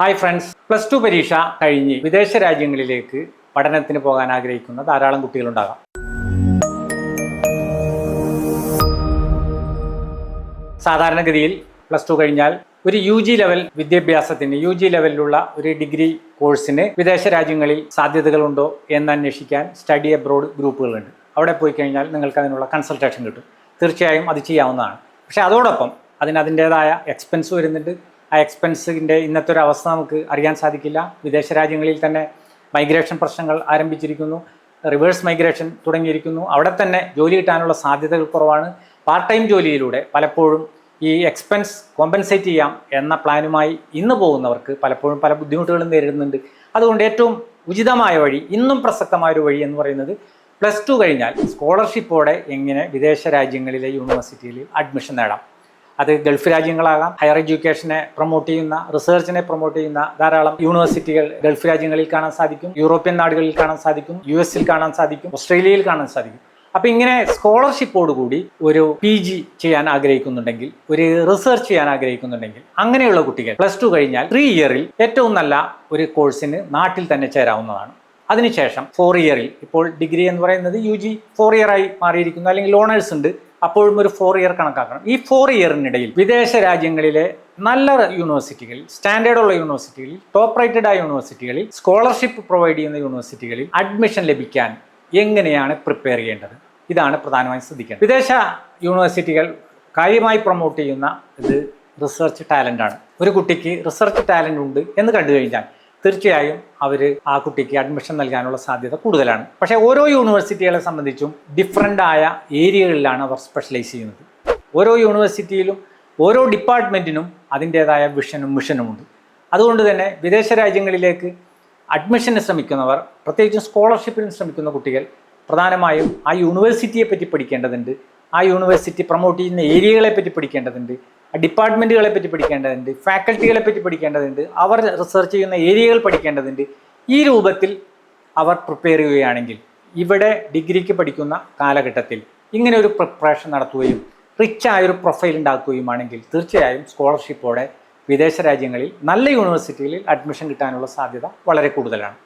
Hi friends plus two പരീക്ഷ കഴിഞ്ഞ് വിദേശ രാജ്യങ്ങളിലേക്ക് പഠനത്തിന് പോകാൻ ആഗ്രഹിക്കുന്ന ധാരാളം കുട്ടികളുണ്ടാകാം. സാധാരണഗതിയിൽ പ്ലസ് ടു കഴിഞ്ഞാൽ ഒരു യു ജി ലെവൽ വിദ്യാഭ്യാസത്തിന് യു ജി ലെവലിലുള്ള ഒരു ഡിഗ്രി കോഴ്സിന് വിദേശ രാജ്യങ്ങളിൽ സാധ്യതകളുണ്ടോ എന്ന് അന്വേഷിക്കാൻ സ്റ്റഡി അബ്രോഡ് ഗ്രൂപ്പുകളുണ്ട്. അവിടെ പോയി കഴിഞ്ഞാൽ നിങ്ങൾക്ക് അതിനുള്ള കൺസൾട്ടേഷൻ കിട്ടും. തീർച്ചയായും അത് ചെയ്യാവുന്നതാണ്. പക്ഷേ അതോടൊപ്പം അതിന് അതിന്റേതായ എക്സ്പെൻസ് വരുന്നുണ്ട്. ആ എക്സ്പെൻസിന്റെ ഇന്നത്തെ ഒരു അവസ്ഥ നമുക്ക് അറിയാൻ സാധിക്കില്ല. വിദേശ രാജ്യങ്ങളിൽ തന്നെ മൈഗ്രേഷൻ പ്രശ്നങ്ങൾ ആരംഭിച്ചിരിക്കുന്നു. റിവേഴ്സ് മൈഗ്രേഷൻ തുടങ്ങിയിരിക്കുന്നു. അവിടെ തന്നെ ജോലി കിട്ടാനുള്ള സാധ്യതകൾ കുറവാണ്. പാർട്ട് ടൈം ജോലിയിലൂടെ പലപ്പോഴും ഈ എക്സ്പെൻസ് കോമ്പൻസേറ്റ് ചെയ്യാം എന്ന പ്ലാനുമായി ഇന്ന് പോകുന്നവർക്ക് പലപ്പോഴും പല ബുദ്ധിമുട്ടുകളും നേരിടുന്നുണ്ട്. അതുകൊണ്ട് ഏറ്റവും ഉചിതമായ വഴി ഇന്നും പ്രസക്തമായ ഒരു വഴി എന്ന് പറയുന്നത് പ്ലസ് ടു കഴിഞ്ഞാൽ സ്കോളർഷിപ്പോടെ എങ്ങനെ വിദേശ രാജ്യങ്ങളിലെ യൂണിവേഴ്സിറ്റിയിൽ അഡ്മിഷൻ നേടാം. അത് ഗൾഫ് രാജ്യങ്ങളാകാം. ഹയർ എഡ്യൂക്കേഷനെ പ്രൊമോട്ട് ചെയ്യുന്ന റിസർച്ചിനെ പ്രൊമോട്ട് ചെയ്യുന്ന ധാരാളം യൂണിവേഴ്സിറ്റികൾ ഗൾഫ് രാജ്യങ്ങളിൽ കാണാൻ സാധിക്കും. യൂറോപ്യൻ നാടുകളിൽ കാണാൻ സാധിക്കും. യു എസിൽ കാണാൻ സാധിക്കും. ഓസ്ട്രേലിയയിൽ കാണാൻ സാധിക്കും. അപ്പൊ ഇങ്ങനെ സ്കോളർഷിപ്പോട് കൂടി ഒരു പി ജി ചെയ്യാൻ ആഗ്രഹിക്കുന്നുണ്ടെങ്കിൽ ഒരു റിസർച്ച് ചെയ്യാൻ ആഗ്രഹിക്കുന്നുണ്ടെങ്കിൽ അങ്ങനെയുള്ള കുട്ടികൾ പ്ലസ് ടു കഴിഞ്ഞാൽ ത്രീ ഇയറിൽ ഏറ്റവും നല്ല ഒരു കോഴ്സിന് നാട്ടിൽ തന്നെ ചേരാവുന്നതാണ്. അതിനുശേഷം ഫോർ ഇയറിൽ ഇപ്പോൾ ഡിഗ്രി എന്ന് പറയുന്നത് യു ജി ഫോർ ഇയർ ആയി മാറിയിരിക്കുന്നു. അല്ലെങ്കിൽ ലോണേഴ്സ് ഉണ്ട്. അപ്പോഴും ഒരു ഫോർ ഇയർ കണക്കാക്കണം. ഈ ഫോർ ഇയറിനിടയിൽ വിദേശ രാജ്യങ്ങളിലെ നല്ല യൂണിവേഴ്സിറ്റികളിൽ സ്റ്റാൻഡേർഡ് ഉള്ള യൂണിവേഴ്സിറ്റികളിൽ ടോപ്പ് റേറ്റഡ് ആയ യൂണിവേഴ്സിറ്റികളിൽ സ്കോളർഷിപ്പ് പ്രൊവൈഡ് ചെയ്യുന്ന യൂണിവേഴ്സിറ്റികളിൽ അഡ്മിഷൻ ലഭിക്കാൻ എങ്ങനെയാണ് പ്രിപ്പയർ ചെയ്യേണ്ടത്? ഇതാണ് പ്രധാനമായും ശ്രദ്ധിക്കേണ്ടത്. വിദേശ യൂണിവേഴ്സിറ്റികൾ കാര്യമായി പ്രൊമോട്ട് ചെയ്യുന്ന ഇത് റിസർച്ച് ടാലന്റ് ആണ്. ഒരു കുട്ടിക്ക് റിസർച്ച് ടാലന്റ് ഉണ്ട് എന്ന് കണ്ടു കഴിഞ്ഞാൽ തീർച്ചയായും അവർ ആ കുട്ടിക്ക് അഡ്മിഷൻ നൽകാനുള്ള സാധ്യത കൂടുതലാണ്. പക്ഷേ ഓരോ യൂണിവേഴ്സിറ്റികളെ സംബന്ധിച്ചും ഡിഫറന്റ് ആയ ഏരിയകളിലാണ് അവർ സ്പെഷ്യലൈസ് ചെയ്യുന്നത്. ഓരോ യൂണിവേഴ്സിറ്റിയിലും ഓരോ ഡിപ്പാർട്ട്മെന്റിനും അതിന്റേതായ വിഷനും മിഷനുമുണ്ട് അതുകൊണ്ട് തന്നെ വിദേശ രാജ്യങ്ങളിലേക്ക് അഡ്മിഷന് ശ്രമിക്കുന്നവർ പ്രത്യേകിച്ചും സ്കോളർഷിപ്പിന് ശ്രമിക്കുന്ന കുട്ടികൾ പ്രധാനമായും ആ യൂണിവേഴ്സിറ്റിയെ പറ്റി പഠിക്കേണ്ടതുണ്ട് ആ യൂണിവേഴ്സിറ്റി പ്രൊമോട്ട് ചെയ്യുന്ന ഏരിയകളെ പറ്റി പഠിക്കേണ്ടതുണ്ട് ഡിപ്പാർട്ട്മെന്റുകളെ പറ്റി പഠിക്കേണ്ടതുണ്ട് ഫാക്കൽറ്റികളെ പറ്റി പഠിക്കേണ്ടതുണ്ട് അവർ റിസർച്ച് ചെയ്യുന്ന ഏരിയകൾ പഠിക്കേണ്ടതുണ്ട്. ഈ രൂപത്തിൽ അവർ പ്രിപ്പയർ ചെയ്യുകയാണെങ്കിൽ ഇവിടെ ഡിഗ്രിക്ക് പഠിക്കുന്ന കാലഘട്ടത്തിൽ ഇങ്ങനെ ഒരു പ്രിപ്പറേഷൻ നടത്തുകയും റിച്ച് ആയൊരു പ്രൊഫൈൽ ഉണ്ടാക്കുകയുമാണെങ്കിൽ തീർച്ചയായും സ്കോളർഷിപ്പോടെ വിദേശ രാജ്യങ്ങളിൽ നല്ല യൂണിവേഴ്സിറ്റികളിൽ അഡ്മിഷൻ കിട്ടാനുള്ള സാധ്യത വളരെ കൂടുതലാണ്.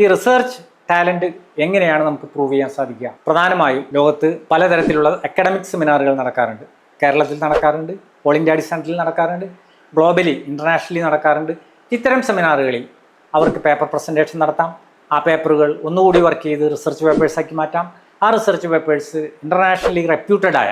ഈ റിസർച്ച് ടാലന്റ് എങ്ങനെയാണ് നമുക്ക് പ്രൂവ് ചെയ്യാൻ സാധിക്കുക? പ്രധാനമായും ലോകത്ത് പലതരത്തിലുള്ള അക്കാഡമിക് സെമിനാറുകൾ നടക്കാറുണ്ട്. കേരളത്തിൽ നടക്കാറുണ്ട് ഓൾ ഇന്ത്യ അടിസ്ഥാനത്തിൽ നടക്കാറുണ്ട് ഗ്ലോബലി ഇന്റർനാഷണലി നടക്കാറുണ്ട്. ഇത്തരം സെമിനാറുകളിൽ അവർക്ക് പേപ്പർ പ്രസന്റേഷൻ നടത്താം. ആ പേപ്പറുകൾ ഒന്നുകൂടി വർക്ക് ചെയ്ത് റിസർച്ച് പേപ്പേഴ്സാക്കി മാറ്റാം. ആ റിസർച്ച് പേപ്പേഴ്സ് ഇന്റർനാഷണലി റെപ്യൂട്ടഡ് ആയ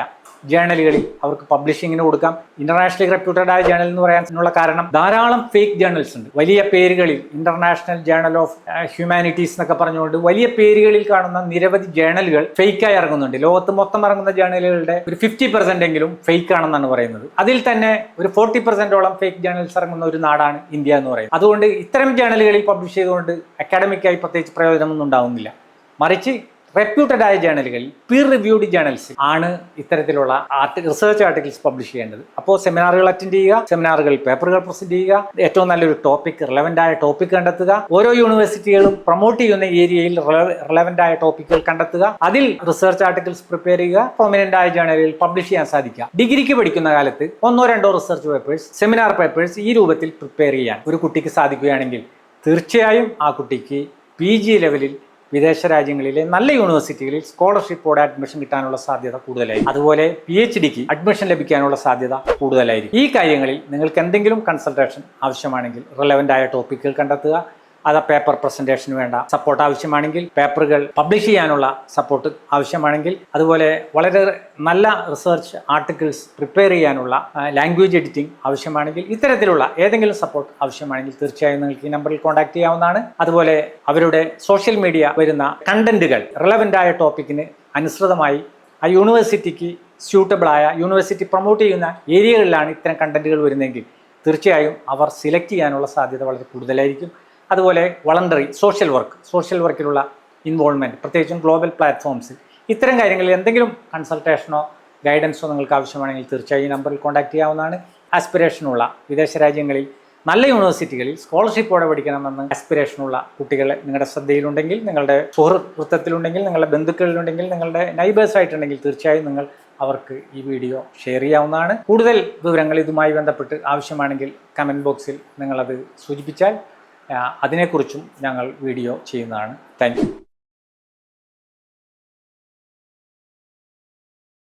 ജേണലുകളിൽ അവർക്ക് പബ്ലിഷിങ്ങിന് കൊടുക്കാം. ഇന്റർനാഷണലി റെപ്യൂട്ടഡ് ആയ ജേണൽ എന്ന് പറയാനുള്ള കാരണം ധാരാളം ഫേക്ക് ജേണൽസ് ഉണ്ട്. വലിയ പേരുകളിൽ ഇന്റർനാഷണൽ ജേണൽ ഓഫ് ഹ്യൂമാനിറ്റീസ് എന്നൊക്കെ പറഞ്ഞുകൊണ്ട് വലിയ പേരുകളിൽ കാണുന്ന നിരവധി ജേണലുകൾ ഫേക്കായി ഇറങ്ങുന്നുണ്ട്. ലോകത്ത് മൊത്തം ഇറങ്ങുന്ന ജേണലുകളുടെ ഒരു ഫിഫ്റ്റി പെർസെന്റ് എങ്കിലും ഫേക്ക് ആണെന്നാണ് പറയുന്നത്. അതിൽ തന്നെ ഒരു ഫോർട്ടി പെർസെന്റോളം ഫേക്ക് ജേണൽസ് ഇറങ്ങുന്ന ഒരു നാടാണ് ഇന്ത്യ എന്ന് പറയുന്നത്. അതുകൊണ്ട് ഇത്തരം ജേണലുകളിൽ പബ്ലിഷ് ചെയ്തുകൊണ്ട് അക്കാഡമിക്കായി പ്രത്യേകിച്ച് പ്രയോജനമൊന്നും ഉണ്ടാവുന്നില്ല. മറിച്ച് റെപ്യൂട്ടഡ് ആയ ജേണലുകളിൽ പീർ റിവ്യൂഡ് ജേണൽസ് ആണ് ഇത്തരത്തിലുള്ള റിസർച്ച് ആർട്ടിക്കിൾസ് പബ്ലിഷ് ചെയ്യേണ്ടത്. അപ്പോൾ സെമിനാറുകൾ അറ്റൻഡ് ചെയ്യുക സെമിനാറുകളിൽ പേപ്പറുകൾ പ്രസന്റ് ചെയ്യുക ഏറ്റവും നല്ലൊരു ടോപ്പിക് റിലവന്റ് ആയ ടോപ്പിക് കണ്ടെത്തുക ഓരോ യൂണിവേഴ്സിറ്റികളും പ്രൊമോട്ട് ചെയ്യുന്ന ഏരിയയിൽ റിലവന്റ് ആയ ടോപ്പിക്കുകൾ കണ്ടെത്തുക അതിൽ റിസർച്ച് ആർട്ടിക്കിൾസ് പ്രിപ്പയർ ചെയ്യുക പ്രൊമിനന്റ് ആയ ജേണലിൽ പബ്ലിഷ് ചെയ്യാൻ സാധിക്കുക. ഡിഗ്രിക്ക് പഠിക്കുന്ന കാലത്ത് ഒന്നോ രണ്ടോ റിസർച്ച് പേപ്പേഴ്സ് സെമിനാർ പേപ്പേഴ്സ് ഈ രൂപത്തിൽ പ്രിപ്പയർ ചെയ്യാൻ ഒരു കുട്ടിക്ക് സാധിക്കുകയാണെങ്കിൽ തീർച്ചയായും ആ കുട്ടിക്ക് പി ലെവലിൽ വിദേശ രാജ്യങ്ങളിലെ നല്ല യൂണിവേഴ്സിറ്റികളിൽ സ്കോളർഷിപ്പോടെ അഡ്മിഷൻ കിട്ടാനുള്ള സാധ്യത കൂടുതലായിരിക്കും. അതുപോലെ പി എച്ച് ഡിക്ക് അഡ്മിഷൻ ലഭിക്കാനുള്ള സാധ്യത കൂടുതലായിരിക്കും. ഈ കാര്യങ്ങളിൽ നിങ്ങൾക്ക് എന്തെങ്കിലും കൺസൾട്ടേഷൻ ആവശ്യമാണെങ്കിൽ റിലവന്റ് ആയ ടോപ്പിക്കുകൾ കണ്ടെത്തുക. അത് പേപ്പർ പ്രസന്റേഷന് വേണ്ട. സപ്പോർട്ട് ആവശ്യമാണെങ്കിൽ പേപ്പറുകൾ പബ്ലിഷ് ചെയ്യാനുള്ള സപ്പോർട്ട് ആവശ്യമാണെങ്കിൽ അതുപോലെ വളരെ നല്ല റിസർച്ച് ആർട്ടിക്കിൾസ് പ്രിപ്പയർ ചെയ്യാനുള്ള ലാംഗ്വേജ് എഡിറ്റിംഗ് ആവശ്യമാണെങ്കിൽ ഇത്തരത്തിലുള്ള ഏതെങ്കിലും സപ്പോർട്ട് ആവശ്യമാണെങ്കിൽ തീർച്ചയായും നിങ്ങൾക്ക് ഈ നമ്പറിൽ കോൺടാക്ട് ചെയ്യാവുന്നതാണ്. അതുപോലെ അവരുടെ സോഷ്യൽ മീഡിയ വരുന്ന കണ്ടന്റുകൾ റിലവന്റ് ആയ ടോപ്പിക്കിന് അനുസൃതമായി ആ യൂണിവേഴ്സിറ്റിക്ക് സ്യൂട്ടബിളായ യൂണിവേഴ്സിറ്റി പ്രൊമോട്ട് ചെയ്യുന്ന ഏരിയകളിലാണ് ഇത്തരം കണ്ടന്റുകൾ വരുന്നതെങ്കിൽ തീർച്ചയായും അവർ സെലക്ട് ചെയ്യാനുള്ള സാധ്യത വളരെ കൂടുതലായിരിക്കും. അതുപോലെ വളണ്ടറി സോഷ്യൽ വർക്ക് സോഷ്യൽ വർക്കിലുള്ള ഇൻവോൾവ്മെന്റ് പ്രത്യേകിച്ചും ഗ്ലോബൽ പ്ലാറ്റ്ഫോംസിൽ ഇത്തരം കാര്യങ്ങളിൽ എന്തെങ്കിലും കൺസൾട്ടേഷനോ ഗൈഡൻസോ നിങ്ങൾക്ക് ആവശ്യമാണെങ്കിൽ തീർച്ചയായും ഈ നമ്പറിൽ കോൺടാക്ട് ചെയ്യാവുന്നതാണ്. ആസ്പിറേഷനുള്ള വിദേശ രാജ്യങ്ങളിൽ നല്ല യൂണിവേഴ്സിറ്റികളിൽ സ്കോളർഷിപ്പോടെ പഠിക്കണമെന്ന് ആസ്പിറേഷനുള്ള കുട്ടികൾ നിങ്ങളുടെ ശ്രദ്ധയിലുണ്ടെങ്കിൽ നിങ്ങളുടെ സുഹൃത്തുണ്ടെങ്കിൽ നിങ്ങളുടെ ബന്ധുക്കളിലുണ്ടെങ്കിൽ നിങ്ങളുടെ നൈബേഴ്സ് ആയിട്ടുണ്ടെങ്കിൽ തീർച്ചയായും നിങ്ങൾ അവർക്ക് ഈ വീഡിയോ ഷെയർ ചെയ്യാവുന്നതാണ്. കൂടുതൽ വിവരങ്ങൾ ഇതുമായി ബന്ധപ്പെട്ട് ആവശ്യമാണെങ്കിൽ കമന്റ് ബോക്സിൽ നിങ്ങളത് സൂചിപ്പിച്ചാൽ അതിനെക്കുറിച്ചും ഞങ്ങൾ വീഡിയോ ചെയ്യുന്നതാണ്. താങ്ക്